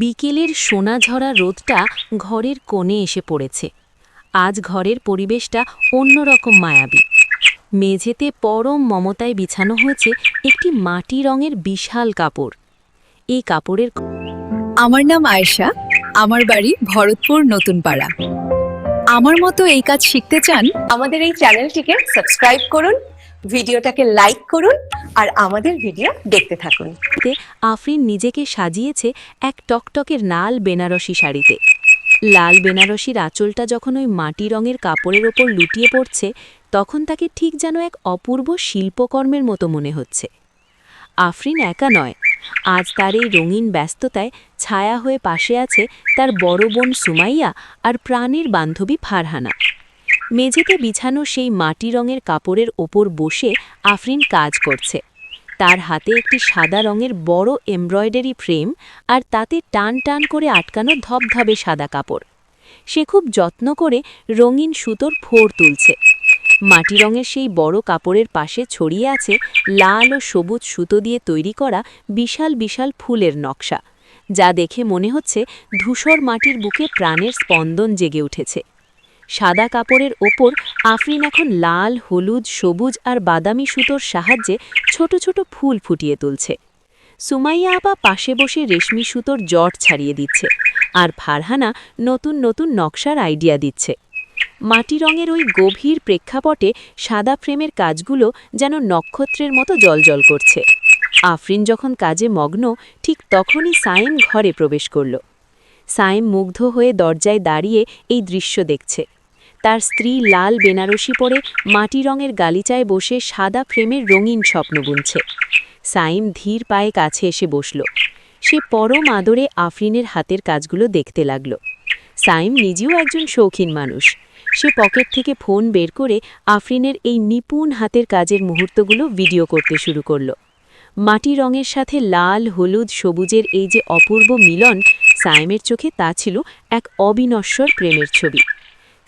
বিকেলের সোনাঝরা রোদটা ঘরের কোণে এসে পড়েছে। আজ ঘরের পরিবেশটা অন্যরকম মায়াবী। মেঝেতে পরম মমতায় বিছানো হয়েছে একটি মাটি রঙের বিশাল কাপড়। এই কাপড়ের আমার নাম আয়েশা। আমার বাড়ি ভরতপুর নতুন পাড়া আমার মতো এই কাজ শিখতে চান, আমাদের এই চ্যানেলটিকে সাবস্ক্রাইব করুন ভিডিওটাকে লাইক করুন আর আমাদের ভিডিও দেখতে থাকুন। আফরিন নিজেকে সাজিয়েছে এক টকটকের লাল বেনারসি শাড়িতে। লাল বেনারসির আঁচলটা যখন ওই মাটি রঙের কাপড়ের ওপর লুটিয়ে পড়ছে, তখন তাকে ঠিক যেন এক অপূর্ব শিল্পকর্মের মতো মনে হচ্ছে। আফরিন একা নয়। আজ তার এই রঙিন ব্যস্ততায় ছায়া হয়ে পাশে আছে তার বড় বোন সুমাইয়া আর প্রাণের বান্ধবী ফারহানা। মেঝেতে বিছানো সেই মাটি রঙের কাপড়ের ওপর বসে আফরিন কাজ করছে। তার হাতে একটি সাদা রঙের বড় এমব্রয়ডারি ফ্রেম আর তাতে টান টান করে আটকানো ধবধবে সাদা কাপড়। সে খুব যত্ন করে রঙিন সুতোর ফোর তুলছে। মাটি রঙের সেই বড় কাপড়ের পাশে ছড়িয়ে আছে লাল ও সবুজ সুতো দিয়ে তৈরি করা বিশাল বিশাল ফুলের নকশা, যা দেখে মনে হচ্ছে ধূসর মাটির বুকে প্রাণের স্পন্দন জেগে উঠেছে। সাদা কাপড়ের ওপর আফরিন এখন লাল, হলুদ, সবুজ আর বাদামি সুতোর সাহায্যে ছোট ছোট ফুল ফুটিয়ে তুলছে। সুমাইয়া আপা পাশে বসে রেশমি সুতোর জট ছাড়িয়ে দিচ্ছে আর ফারহানা নতুন নতুন নকশার আইডিয়া দিচ্ছে। মাটি রঙের ওই গভীর প্রেক্ষাপটে সাদা ফ্রেমের কাজগুলো যেন নক্ষত্রের মতো জলজল করছে। আফরিন যখন কাজে মগ্ন, ঠিক তখনই সায়েম ঘরে প্রবেশ করল। সায়েম মুগ্ধ হয়ে দরজায় দাঁড়িয়ে এই দৃশ্য দেখছে। তার স্ত্রী লাল বেনারসি পরে মাটি রঙের গালিচায় বসে সাদা ফ্রেমের রঙিন স্বপ্ন বুনছে। সাইম ধীর পায়ে কাছে এসে বসল। সে পরম আদরে আফরিনের হাতের কাজগুলো দেখতে লাগল। সাইম নিজেও একজন শৌখিন মানুষ। সে পকেট থেকে ফোন বের করে আফরিনের এই নিপুণ হাতের কাজের মুহূর্তগুলো ভিডিও করতে শুরু করল। মাটি রঙের সাথে লাল, হলুদ, সবুজের এই যে অপূর্ব মিলন সায়েমের চোখে তা ছিল এক অবিনশ্বর প্রেমের ছবি।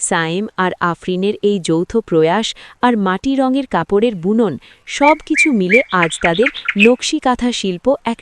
সায়েম আর আফরিনের এই যৌথ প্রয়াস আর মাটি রঙের কাপড়ের বুনন সব কিছু মিলে আজ তাদের নকশি কাঁথা শিল্প এক